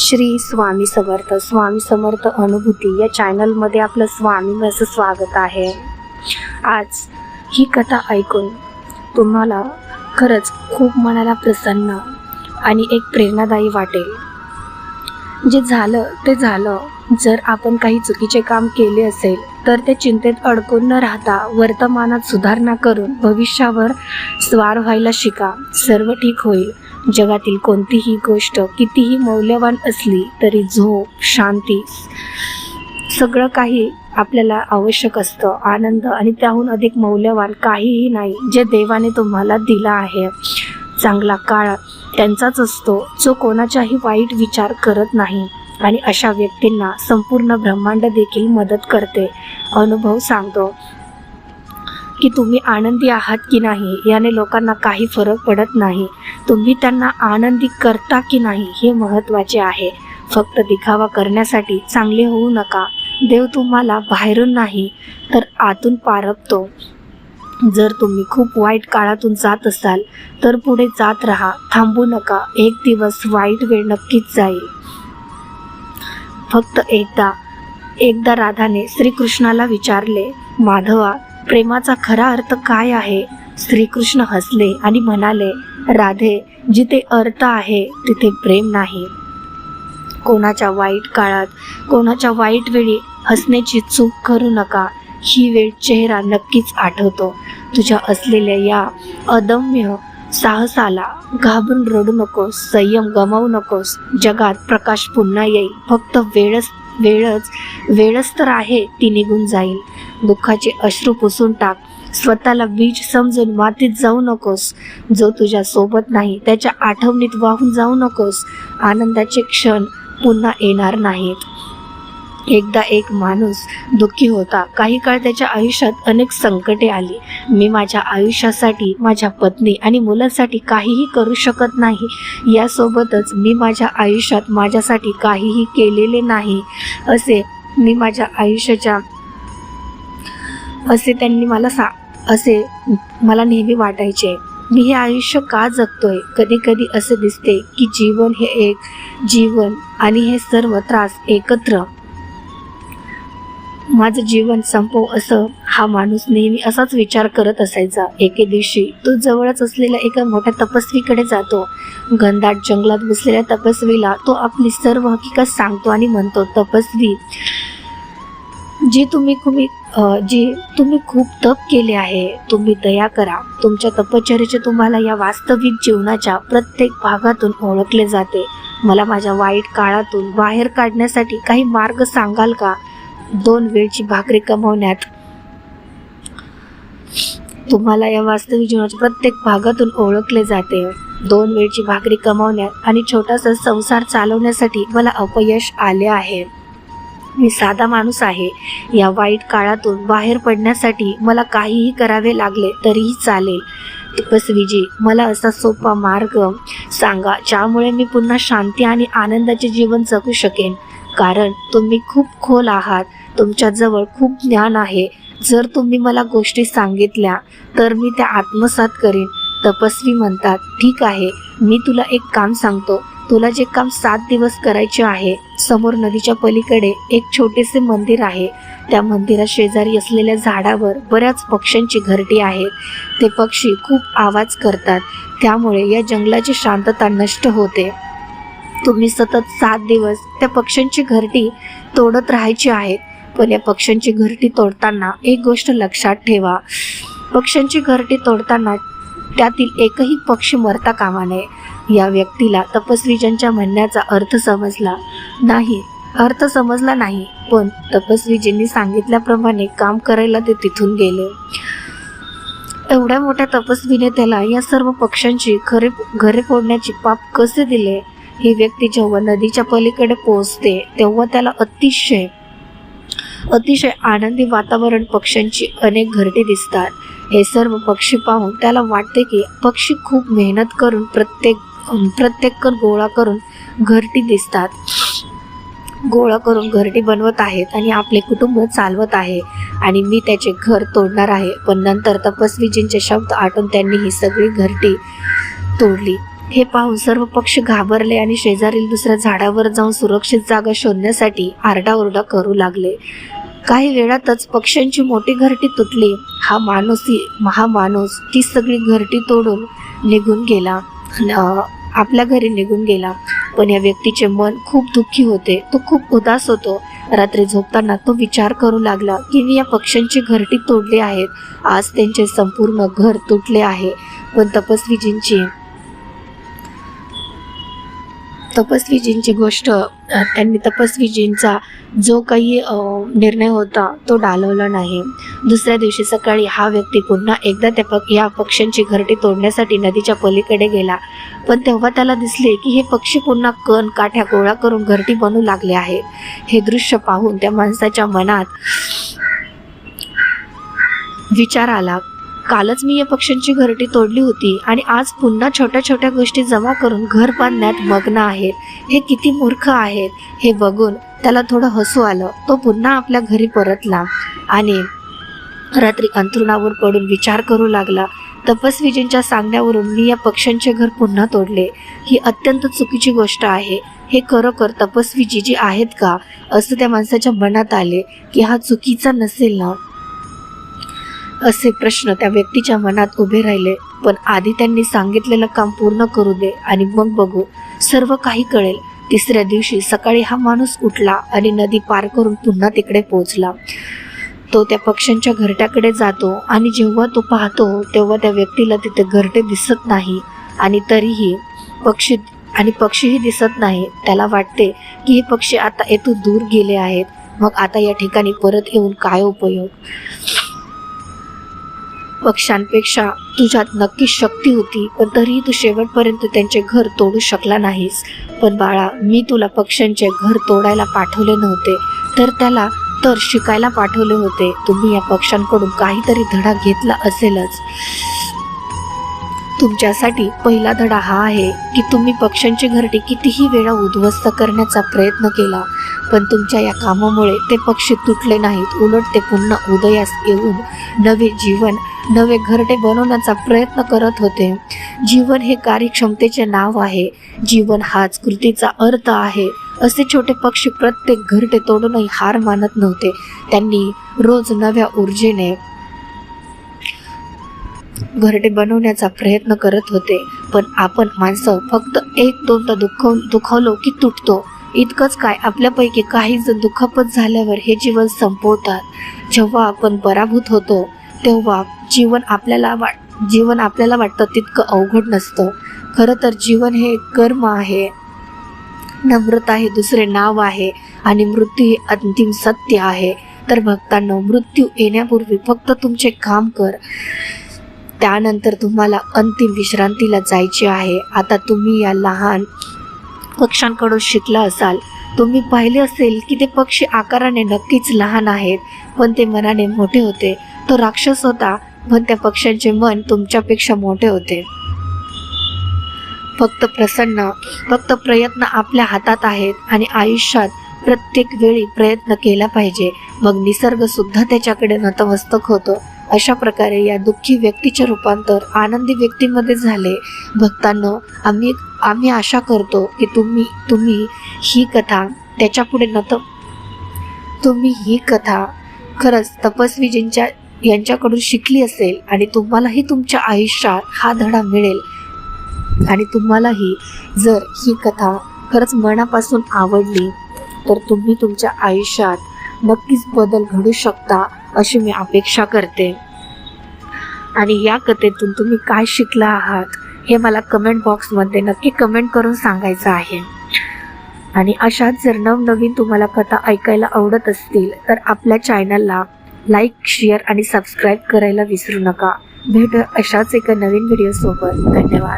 श्री स्वामी समर्थ स्वामी समर्थ अनुभूती या चॅनलमध्ये आपलं स्वामी असं स्वागत आहे. आज ही कथा ऐकून तुम्हाला खरंच खूप मनाला प्रसन्न आणि एक प्रेरणादायी वाटेल. जे झालं ते झालं. जर आपण काही चुकीचे काम केले असेल तर ते चिंतेत अडकून न राहता वर्तमानात सुधारणा करून भविष्यावर स्वार व्हायला शिका. सर्व ठीक होईल. जगातील कोणतीही गोष्ट कितीही मौल्यवान असली तरी झोप शांती सगळं काही आपल्याला आवश्यक असतं. आनंद आणि त्याहून अधिक मौल्यवान काहीही नाही जे देवाने तुम्हाला दिला आहे. चांगला काळ त्यांचाच असतो जो कोणाचाही वाईट विचार करत नाही. आणि अशा व्यक्तींना संपूर्ण ब्रह्मांड देखील मदत करते अनुभव सांगतो. की तुम्ही आनंदी आहात की नाही याने लोकांना काही फरक पडत नाही. तुम्ही त्यांना आनंदी करता की नाही हे महत्त्वाचे आहे. फक्त दिखावा करण्यासाठी चांगले होऊ नका. देव तुम्हाला बाहेरून नाही तर आतून पारपतो. जर तुम्ही खूप वाईट काळातून जात असाल तर पुढे जात राहा. थांबू नका. एक दिवस वाईट वेळ नक्कीच जाईल. फक्त एकदा एकदा राधाने श्रीकृष्णाला विचारले माधवा प्रेमाचा खरा अर्थ काय आहे? श्रीकृष्ण हसले आणि म्हणाले राधे जिथे अर्थ आहे तिथे प्रेम नाही. कोणाच्या वाईट काळात कोणाच्या वाईट वेळी हसण्याची चूक करू नका. ही वेळ चेहरा नक्कीच आठवतो. तुझ्या असलेल्या या अदम्य साहसाला घाबरून रडू नकोस संयम गमावू नकोस. जगात प्रकाश पुन्हा येईल. फक्त वेळच वेळच वेळच तर आहे ती निघून जाईल. दुःखाचे अश्रू पुसून टाक. स्वतःला बीज समजून मातीत जाऊ नकोस. जो तुझ्या सोबत नाही त्याच्या आठवणीत वाहून जाऊ नकोस. आनंदाचे क्षण पुन्हा येणार नाहीत. एकदा एक माणूस दुःखी होता. काही काळ त्याच्या आयुष्यात अनेक संकटे आली. मी माझ्या आयुष्यासाठी माझ्या पत्नी आणि मुलांसाठी काहीही करू शकत नाही. यासोबतच मी माझ्या आयुष्यात माझ्यासाठी काहीही केलेले नाही. असे मी माझ्या आयुष्याच्या असे त्यांनी मला सा असे मला नेहमी वाटायचे. मी हे आयुष्य का जगतोय? कधी कधी असे दिसते की जीवन हे एक जीवन आणि हे सर्व त्रास एकत्र. माझं जीवन संपव असं हा माणूस नेहमी असाच विचार करत असायचा. एके दिवशी तो जवळच असलेल्या एका मोठ्या तपस्वीकडे जातो. घनदाट जंगलात बसलेल्या तपस्वीला तो आपली सर्व हकीकत सांगतो आणि म्हणतो तपस्वी जी तुम्ही तुम्ही जी तुम्ही खूप तप केले आहे तुम्ही दया करा. तुमच्या तपश्चर्याचे तुम्हाला या वास्तविक जीवनाच्या प्रत्येक भागातून ओळखले जाते. मला माझ्या वाईट काळातून बाहेर काढण्यासाठी काही मार्ग सांगाल का? दोन वेळची भाकरी कमवण्यात. तुम्हाला या वास्तविक जीवनाच्या प्रत्येक भागातून ओळखले जाते. दोन वेळची भाकरी कमावण्यात आणि छोटासा संसार चालवण्यासाठी मला अपयश आले आहे. मी साधा माणूस आहे. या वाईट काळातून बाहेर पडण्यासाठी मला काहीही करावे लागले तरीही चालेल. तपस्वीजी मला असा सोपा मार्ग सांगा ज्यामुळे मी पुन्हा शांती आणि आनंदाचे जीवन जगू शकेन. कारण तुम्ही खूप खोल आहात. तुमच्याजवळ खूप ज्ञान आहे. जर तुम्ही मला गोष्टी सांगितल्या तर मी त्या आत्मसात करीन. तपस्वी म्हणतात ठीक आहे मी तुला एक काम सांगतो. तुला जे काम सात दिवस करायचे आहे समोर नदीच्या पलीकडे एक छोटेसे मंदिर आहे. त्या मंदिरा शेजारी असलेल्या झाडावर बऱ्याच पक्ष्यांची घरटी आहेत ते पक्षी खूप आवाज करतात. त्यामुळे या जंगलाची शांतता नष्ट होते. तुम्ही सतत सात दिवस त्या पक्ष्यांची घरटी तोडत राहायची आहेत. पण या पक्ष्यांची घरटी तोडताना एक गोष्ट लक्षात ठेवा. पक्ष्यांची घरटी तोडताना त्यातील एकही पक्षी मरता कामा नये. या व्यक्तीला तपस्वीजांच्या म्हणण्याचा अर्थ समजला नाही. अर्थ समजला नाही पण तपस्वीजींनी सांगितल्याप्रमाणे काम करायला ते तिथून गेले. एवढ्या मोठ्या तपस्वीने त्याला या सर्व पक्ष्यांची खरे घरे फोडण्याची पाप कसे दिले? ही व्यक्ती जेव्हा नदीच्या पलीकडे पोहोचते तेव्हा त्याला अतिशय अतिशय आनंदी वातावरण पक्ष्यांची अनेक घरटी दिसतात. हे सर्व पक्षी पाहून त्याला वाटते की पक्षी खूप मेहनत करून प्रत्येक प्रत्येककण गोळा करून घरटी दिसतात. गोळा करून घरटी बनवत आहेत आणि आपले कुटुंब चालवत आहे आणि मी त्याचे घर तोडणार आहे. पण नंतर तपस्वीजींचे शब्द आटून त्यांनी ही सगळी घरटी तोडली. हे पाहून सर्व पक्ष घाबरले आणि शेजारील दुसऱ्या झाडावर जाऊन सुरक्षित जागा शोधण्यासाठी आरडाओरडा करू लागले. काही वेळातच पक्ष्यांची मोठी घरटी तुटली. हा माणूस हा माणूस ती सगळी घरटी तोडून निघून गेला. न- आपल्या घरी निघून गेला. पण या व्यक्तीचे मन खूप दुःखी होते. तो खूप उदास होतो. रात्री झोपताना तो विचार करू लागला की मी या पक्ष्यांची घरटी तोडली आहेत. आज त्यांचे संपूर्ण घर तुटले आहे. पण तपस्वीजींची तपस्वीजींची गोष्ट त्यांनी तपस्वीजींचा जो काही निर्णय होता तो डालवला नाही. दुसऱ्या दिवशी सकाळी हा व्यक्ती पुन्हा एकदा त्या पक या पक्ष्यांची घरटी तोडण्यासाठी नदीच्या पलीकडे गेला. पण तेव्हा त्याला दिसले की हे पक्षी पुन्हा कण काठ्या गोळा करून घरटी बनू लागले आहे. हे दृश्य पाहून त्या माणसाच्या मनात विचार आला. कालच मी या पक्ष्यांची घरटी तोडली होती आणि आज पुन्हा छोट्या छोट्या गोष्टी जमा करून घर बांधण्यात मग्न आहेत. हे किती मूर्ख आहेत हे बघून त्याला थोडं हसू आलं. तो पुन्हा आपल्या घरी परतला आणि रात्री अंथरुणावर पडून विचार करू लागला. तपस्वीजींच्या सांगण्यावरून मी या पक्ष्यांचे घर पुन्हा तोडले. ही अत्यंत चुकीची गोष्ट आहे. हे खरोखर तपस्वीजी जी आहेत का? असं त्या माणसाच्या मनात आले की हा चुकीचा नसेल ना? असे प्रश्न त्या व्यक्तीच्या मनात उभे राहिले. पण आधी त्यांनी सांगितलेलं काम पूर्ण करू दे आणि मग बघू. सर्व काही कळेल. तिसऱ्या दिवशी सकाळी हा माणूस उठला आणि नदी पार करून पुन्हा तिकडे पोहोचला. तो त्या पक्ष्यांच्या घरट्याकडे जातो आणि जेव्हा तो पाहतो तेव्हा त्या व्यक्तीला तिथे घरटे दिसत नाही. आणि तरीही पक्षी आणि पक्षीही दिसत नाही. त्याला वाटते की हे पक्षी आता येथून दूर गेले आहेत. मग आता या ठिकाणी परत येऊन काय उपयोग? पक्ष्यांपेक्षा तुझ्यात नक्कीच शक्ती होती पण तरीही तू शेवटपर्यंत त्यांचे घर तोडू शकला नाहीस. पण बाळा मी तुला पक्ष्यांचे घर तोडायला पाठवले नव्हते. तर त्याला तर शिकायला पाठवले होते. तुम्ही या पक्ष्यांकडून काहीतरी धडा घेतला असेलच. तुमच्यासाठी पहिला धडा हा आहे की तुम्ही पक्ष्यांची घरटी कितीही वेळा उद्ध्वस्त करण्याचा प्रयत्न केला. पण तुमच्या या कामामुळे ते पक्षी तुटले नाहीत. उलट ते पुन्हा उदयास येऊन नवे जीवन नवे घरटे बनवण्याचा प्रयत्न करत होते. जीवन हे कार्यक्षमतेचे नाव आहे. जीवन हाच कृतीचा अर्थ आहे. असे छोटे पक्षी प्रत्येक घरटे तोडूनही हार मानत नव्हते. त्यांनी रोज नव्या ऊर्जेने घरटे बनवण्याचा प्रयत्न करत होते. पण आपण माणसं फक्त एक दोनदा दुखव दुखावलो की तुटतो. इतकंच काय आपल्यापैकी काही जण दुखापत झाल्यावर हे जीवन संपवतात. जेव्हा आपण पराभूत होतो तेव्हा जीवन आपल्याला वाट जीवन आपल्याला वाटतं तितकं अवघड नसतं. खरं तर जीवन हे कर्म आहे. नम्रता हे दुसरे नाव आहे आणि मृत्यू हे अंतिम सत्य आहे. तर भक्तांनो मृत्यू येण्यापूर्वी फक्त तुमचे काम कर. त्यानंतर तुम्हाला अंतिम विश्रांतीला जायचे आहे. आता तुम्ही या लहान पक्ष्यांकडून शिकला असाल. तुम्ही पाहिले असेल की ते पक्षी आकाराने नक्कीच लहान आहेत पण ते मनाने मोठे होते. तो राक्षस होता पण त्या पक्ष्यांचे मन तुमच्यापेक्षा मोठे होते. फक्त प्रसन्न फक्त प्रयत्न आपल्या हातात आहेत आणि आयुष्यात प्रत्येक वेळी प्रयत्न केला पाहिजे. मग निसर्ग सुद्धा त्याच्याकडे नतमस्तक होतो. अशा प्रकारे या दुःखी व्यक्तीचे रूपांतर आनंदी व्यक्तीमध्ये झाले. भक्तांनो आम्ही आम्ही आशा करतो की तुम्ही तुम्ही ही कथा त्याच्यापुढे न नत तुम्ही ही कथा खरंच तपस्वीजींच्या यांच्याकडून शिकली असेल आणि तुम्हालाही तुमच्या आयुष्यात हा धडा मिळेल. आणि तुम्हालाही जर ही कथा खरंच मनापासून आवडली तर तुम्ही तुमच्या आयुष्यात नक्कीच बदल घडू शकता अशी मी अपेक्षा करते. आणि या कथेतून तुम्ही काय शिकला आहात हे मला कमेंट बॉक्समध्ये नक्की कमेंट करून सांगायचं आहे. आणि अशाच जर नवनवीन तुम्हाला कथा ऐकायला आवडत असतील तर आपल्या चॅनलला लाईक शेअर आणि सबस्क्राईब करायला विसरू नका. भेट अशाच एका नवीन व्हिडिओसोबत धन्यवाद.